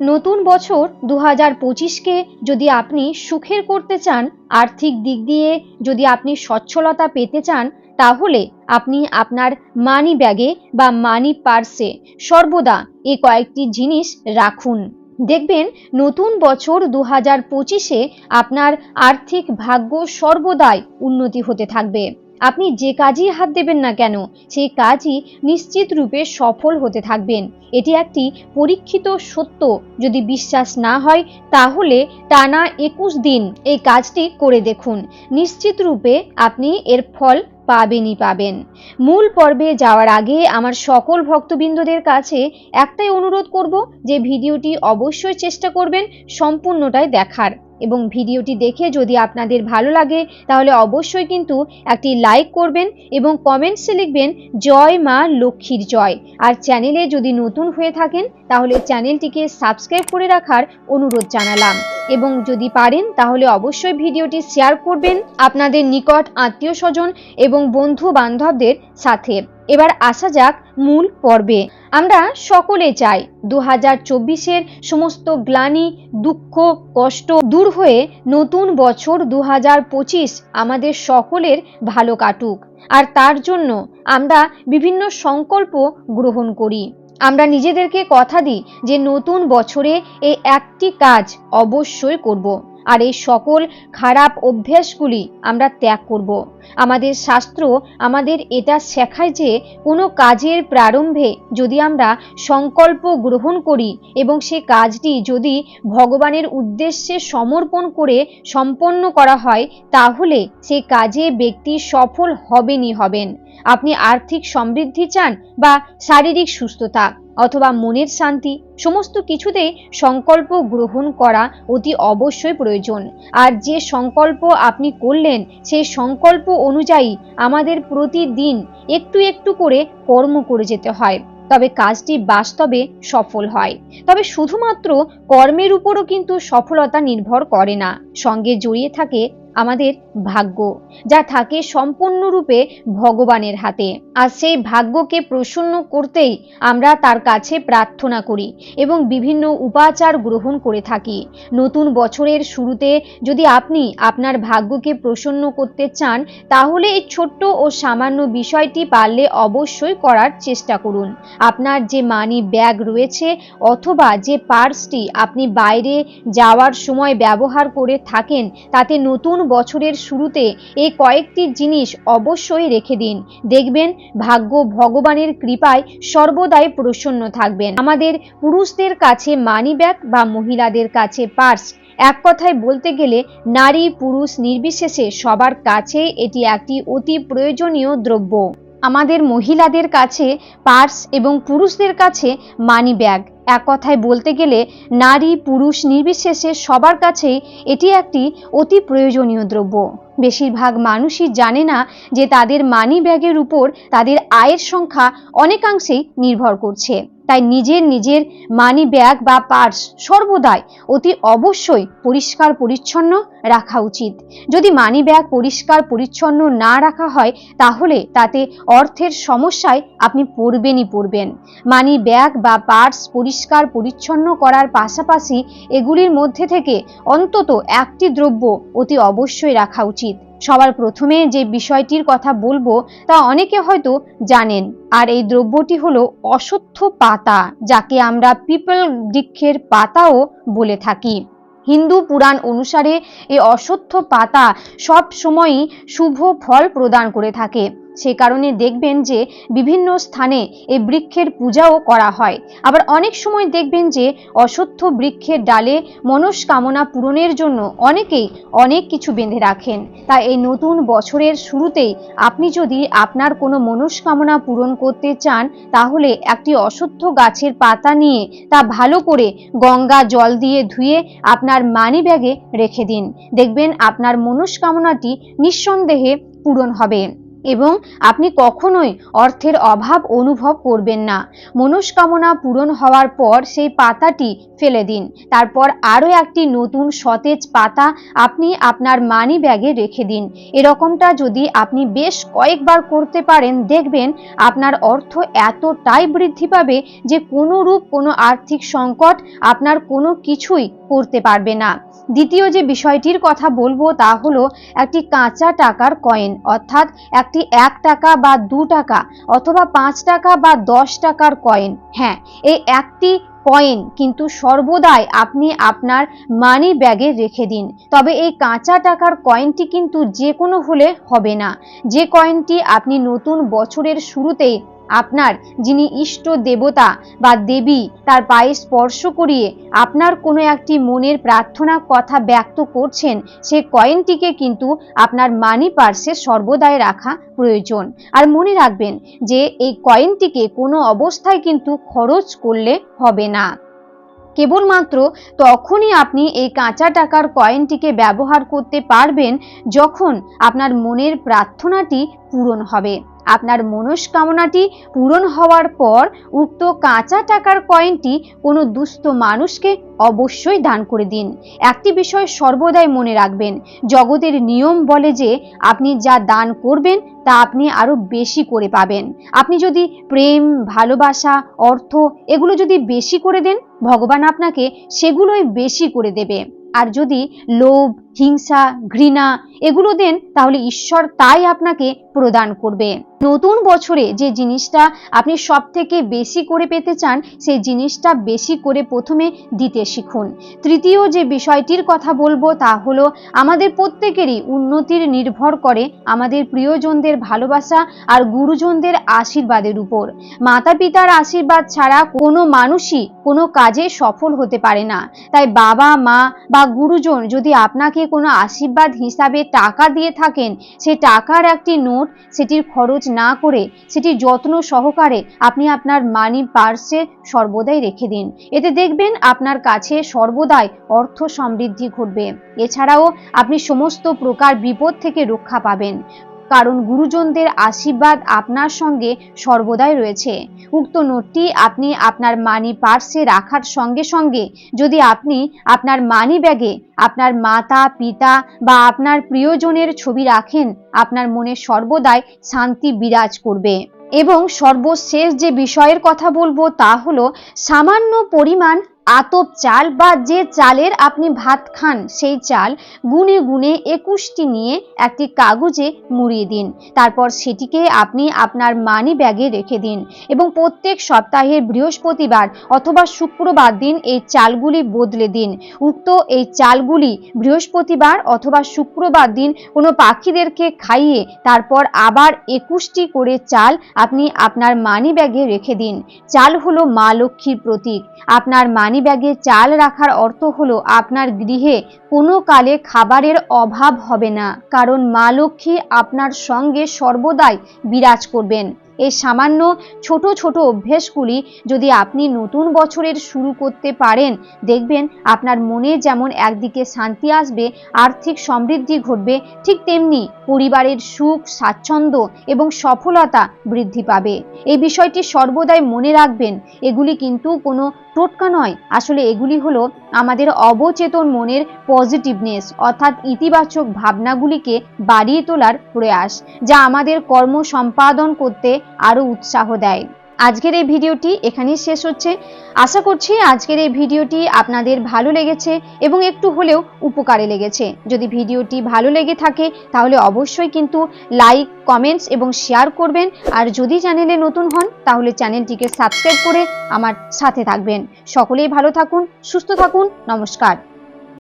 নতুন বছর দু হাজার পঁচিশকে যদি আপনি সুখের করতে চান, আর্থিক দিক দিয়ে যদি আপনি সচ্ছলতা পেতে চান, তাহলে আপনি আপনার মানি ব্যাগে বা মানি পার্সে সর্বদা এই কয়েকটি জিনিস রাখুন। দেখবেন নতুন বছর দু হাজার পঁচিশে আপনার আর্থিক ভাগ্য সর্বদাই উন্নতি হতে থাকবে। আপনি যে কাজই হাত দেবেন না কেন, সেই কাজই নিশ্চিত রূপে সফল হতে থাকবেন। এটি একটি পরীক্ষিত সত্য। যদি বিশ্বাস না হয়, তাহলে টানা একুশ দিন এই কাজটি করে দেখুন। নিশ্চিত রূপে আপনি এর ফল পাবেনই পাবেন। মূল পর্বে যাওয়ার আগে আমার সকল ভক্তবৃন্দদের কাছে একটাই অনুরোধ করব যে ভিডিওটি অবশ্যই চেষ্টা করবেন সম্পূর্ণটাই দেখার। এবং ভিডিওটি দেখে যদি আপনাদের ভালো লাগে, তাহলে অবশ্যই কিন্তু একটি লাইক করবেন এবং কমেন্টসে লিখবেন, জয় মা লক্ষ্মীর জয়। আর চ্যানেলে যদি নতুন হয়ে থাকেন, তাহলে চ্যানেলটিকে সাবস্ক্রাইব করে রাখার অনুরোধ জানালাম। এবং যদি পারেন, তাহলে অবশ্যই ভিডিওটি শেয়ার করবেন আপনাদের নিকট আত্মীয় স্বজন এবং বন্ধু বান্ধবদের সাথে। এবার আসা যাক মূল পর্বে। আমরা সকলে চাই দু হাজার চব্বিশের সমস্ত গ্লানি, দুঃখ, কষ্ট দূর হয়ে নতুন বছর দু হাজার পঁচিশ আমাদের সকলের ভালো কাটুক। আর তার জন্য আমরা বিভিন্ন সংকল্প গ্রহণ করি। আমরা নিজেদেরকে কথা দিই যে নতুন বছরে এই একটি কাজ অবশ্যই করব। আর এই সকল খারাপ অভ্যেসগুলি আমরা ত্যাগ করব। আমাদের শাস্ত্র আমাদের এটা শেখায় যে কোনো কাজের প্রারম্ভে যদি আমরা সংকল্প গ্রহণ করি এবং সে কাজটি যদি ভগবানের উদ্দেশ্যে সমর্পণ করে সম্পন্ন করা হয়, তাহলে সে কাজে ব্যক্তি সফল হবেনই হবেন। আপনি আর্থিক সমৃদ্ধি চান বা শারীরিক সুস্থতা। অথবা মনের শান্তি, সমস্ত কিছুতেই সংকল্প গ্রহণ করা অতি অবশ্যই প্রয়োজন। আর যে সংকল্প আপনি করলেন, সেই সংকল্প অনুযায়ী আমাদের প্রতিদিন একটু একটু করে কর্ম করে যেতে হয়। তবে কাজটি বাস্তবে সফল হয়। তবে শুধুমাত্র কর্মের উপরও কিন্তু সফলতা নির্ভর করে না। সঙ্গে জড়িয়ে থাকে আমাদের ভাগ্য, যা থাকে সম্পূর্ণরূপে ভগবানের হাতে। আর সেই ভাগ্যকে প্রসন্ন করতেই আমরা তার কাছে প্রার্থনা করি এবং বিভিন্ন উপাচার গ্রহণ করে থাকি। নতুন বছরের শুরুতে যদি আপনি আপনার ভাগ্যকে প্রসন্ন করতে চান, তাহলে এই ছোট্ট ও সামান্য বিষয়টি পারলে অবশ্যই করার চেষ্টা করুন। আপনার যে মানি ব্যাগ রয়েছে অথবা যে পার্সটি আপনি বাইরে যাওয়ার সময় ব্যবহার করে থাকেন, তাতে নতুন বছরের শুরুতে এই কয়েকটি জিনিস অবশ্যই রেখে দিন। দেখবেন ভাগ্য ভগবানের কৃপায় সর্বদাই প্রসন্ন থাকবেন। আমাদের পুরুষদের কাছে মানি ব্যাগ বা মহিলাদের কাছে পার্স এক কথায় বলতে গেলে নারী পুরুষ নির্বিশেষে সবার কাছে এটি একটি অতি প্রয়োজনীয় দ্রব্য। আমাদের মহিলাদের কাছে, পার্স এবং পুরুষদের কাছে মানি ব্যাগ। এক কথায় বলতে গেলে, নারী, পুরুষ নির্বিশেষে সবার কাছেই এটি একটি অতি প্রয়োজনীয় দ্রব্য। বেশিরভাগ মানুষই জানে না যে তাদের মানি ব্যাগের উপর তাদের আয়ের সংখ্যা অনেকাংশেই নির্ভর করছে। তাই নিজের নিজের মানি ব্যাগ বা পার্স সর্বদাই অতি অবশ্যই পরিষ্কার পরিচ্ছন্ন রাখা উচিত। যদি মানি ব্যাগ পরিষ্কার পরিচ্ছন্ন না রাখা হয়, তাহলে তাতে অর্থের সমস্যায় আপনি পড়বেনই পড়বেন। মানি ব্যাগ বা পার্স পরিষ্কার পরিচ্ছন্ন করার পাশাপাশি এগুলির মধ্যে থেকে অন্তত একটি দ্রব্য অতি অবশ্যই রাখা উচিত। সবার প্রথমে যে বিষয়টির কথা বলব তা অনেকে হয়তো জানেন, আর এই দ্রব্যটি হলো অসত্য পাতা, যাকে আমরা পিপল বৃক্ষের পাতাও বলে থাকি। হিন্দু পুরাণ অনুসারে এই অসত্য পাতা সব সময়ই শুভ ফল প্রদান করে থাকে। সে কারণে দেখবেন যে বিভিন্ন স্থানে এই বৃক্ষের পূজাও করা হয়। আবার অনেক সময় দেখবেন যে অশ্বত্থ বৃক্ষের ডালে মনস্কামনা পূরণের জন্য অনেকেই অনেক কিছু বেঁধে রাখেন। তাই এই নতুন বছরের শুরুতেই আপনি যদি আপনার কোনো মনস্কামনা পূরণ করতে চান, তাহলে একটি অশ্বত্থ গাছের পাতা নিয়ে তা ভালো করে গঙ্গা জল দিয়ে ধুয়ে আপনার মানি ব্যাগে রেখে দিন। দেখবেন আপনার মনস্কামনাটি নিঃসন্দেহে পূরণ হবে। এবং আপনি কখনোই অর্থের অভাব অনুভব করবেন না। মনস্কামনা পূরণ হওয়ার পর সেই পাতাটি ফেলে দিন। তারপর আরও একটি নতুন সতেজ পাতা আপনি আপনার মানি ব্যাগে রেখে দিন। এরকমটা যদি আপনি বেশ কয়েকবার করতে পারেন, দেখবেন আপনার অর্থ এতটাই বৃদ্ধি পাবে যে কোনো রূপ কোনো আর্থিক সংকট আপনার কোনো কিছুই করতে পারবে না। দ্বিতীয় যে বিষয়টির কথা বলব তা হলো একটি কাঁচা টাকার কয়েন অর্থাৎ একটি এক টাকা বা দু টাকা অথবা পাঁচ টাকা বা দশ টাকার কয়েন হ্যাঁ এই একটি কয়েন কিন্তু সর্বদাই আপনি আপনার মানি ব্যাগে রেখে দিন। তবে এই কাঁচা টাকার কয়েনটি কিন্তু যে কোনো হলে হবে না। যে কয়েনটি আপনি নতুন বছরের শুরুতেই আপনার যিনি ইষ্ট দেবতা বা দেবী, তার পায়ে স্পর্শ করিয়ে আপনার কোনো একটি মনের প্রার্থনা কথা ব্যক্ত করছেন, সে কয়েনটিকে কিন্তু আপনার মানি পার্সে সর্বদায় রাখা প্রয়োজন। আর মনে রাখবেন যে, এই কয়েনটিকে কোনো অবস্থায় কিন্তু খরচ করলে হবে না। কেবলমাত্র তখনই আপনি এই কাঁচা টাকার কয়েনটিকে ব্যবহার করতে পারবেন যখন আপনার মনের প্রার্থনাটি পূরণ হবে। আপনার মনস্কামনাটি পূরণ হওয়ার পর উক্ত কাঁচা টাকার কয়েনটি কোনো দুস্থ মানুষকে অবশ্যই দান করে দিন। একটি বিষয় সর্বদাই মনে রাখবেন, জগতের নিয়ম বলে যে আপনি যা দান করবেন তা আপনি আরও বেশি করে পাবেন। আপনি যদি প্রেম, ভালোবাসা, অর্থ এগুলো যদি বেশি করে দেন ভগবান আপনাকে সেগুলোই বেশি করে দেবে। আর যদি লোভ হিংসা, ঘৃণা এগুলো দেন তাহলে ঈশ্বর তাই আপনাকে প্রদান করবে। নতুন বছরে যে জিনিসটা আপনি সব থেকে বেশি করে পেতে চান, সেই জিনিসটা বেশি করে প্রথমে দিতে শিখুন। তৃতীয় যে বিষয়টির কথা বলব তা হলো, আমাদের প্রত্যেকেরই উন্নতির নির্ভর করে আমাদের প্রিয়জনদের ভালোবাসা আর গুরুজনদের আশীর্বাদের উপর। মাতা পিতার আশীর্বাদ ছাড়া কোনো মানুষই কোনো কাজে সফল হতে পারে না। তাই বাবা, মা বা গুরুজন যদি আপনাকে কোনো আশীর্বাদ হিসাবে টাকা দিয়ে থাকেন, সে টাকার একটি নোট সেটির খরচ না করে সেটি যত্ন সহকারে আপনি আপনার মানি পার্সে সর্বদাই রেখে দিন। এতে দেখবেন আপনার কাছে সর্বদাই অর্থ সমৃদ্ধি ঘটবে। এছাড়াও আপনি সমস্ত প্রকার বিপদ থেকে রক্ষা পাবেন। কারণ গুরুজনদের আশীর্বাদ আপনার সঙ্গে সর্বদাই রয়েছে। উক্ত নোটটি আপনি আপনার মানি পার্সে রাখার সঙ্গে সঙ্গে যদি আপনি আপনার মানি ব্যাগে আপনার মাতা, পিতা বা আপনার প্রিয়জনের ছবি রাখেন, আপনার মনে সর্বদাই শান্তি বিরাজ করবে। এবং সর্বশেষ যে বিষয়ের কথা বলব তা হলো সামান্য পরিমাণ আতপ চাল বা যে চালের আপনি ভাত খান, সেই চাল গুনে গুনে একুশটি নিয়ে একটি কাগজে মুড়িয়ে দিন। তারপর সেটিকে আপনি আপনার মানি ব্যাগে রেখে দিন এবং প্রত্যেক সপ্তাহের বৃহস্পতিবার অথবা শুক্রবার দিন এই চালগুলি বদলে দিন। উক্ত এই চালগুলি বৃহস্পতিবার অথবা শুক্রবার দিন কোনো পাখিদেরকে খাইয়ে তারপর আবার একুশটি করে চাল আপনি আপনার মানি ব্যাগে রেখে দিন। চাল হলো মা লক্ষ্মীর প্রতীক। আপনার মানি ব্যাগে চাল রাখার অর্থ হলো আপনার গৃহে কোনো কালে খাবারের অভাব হবে না, কারণ মা লক্ষ্মী আপনার সঙ্গে সর্বদাই বিরাজ করবেন। এই সামান্য ছোট ছোট অভ্যেসগুলি যদি আপনি নতুন বছরের শুরু করতে পারেন, দেখবেন আপনার মনে যেমন একদিকে শান্তি আসবে, আর্থিক সমৃদ্ধি ঘটবে, ঠিক তেমনি পরিবারের সুখ, স্বাচ্ছন্দ্য এবং সফলতা বৃদ্ধি পাবে। এই বিষয়টি সর্বদাই মনে রাখবেন, এগুলি কিন্তু কোনো টোটকা নয়। আসলে এগুলি হলো আমাদের অবচেতন মনের পজিটিভনেস অর্থাৎ ইতিবাচক ভাবনাগুলিকে বাড়িয়ে তোলার প্রয়াস, যা আমাদের কর্ম সম্পাদন করতে আরও উৎসাহ দেয়। আজকের এই ভিডিওটি এখানেই শেষ হচ্ছে। আশা করছি আজকের এই ভিডিওটি আপনাদের ভালো লেগেছে এবং একটু হলেও উপকারে লেগেছে। যদি ভিডিওটি ভালো লেগে থাকে, তাহলে অবশ্যই কিন্তু লাইক, কমেন্টস এবং শেয়ার করবেন। আর যদি চ্যানেলে নতুন হন, তাহলে চ্যানেলটিকে সাবস্ক্রাইব করে আমার সাথে থাকবেন। সকলেই ভালো থাকুন, সুস্থ থাকুন, নমস্কার।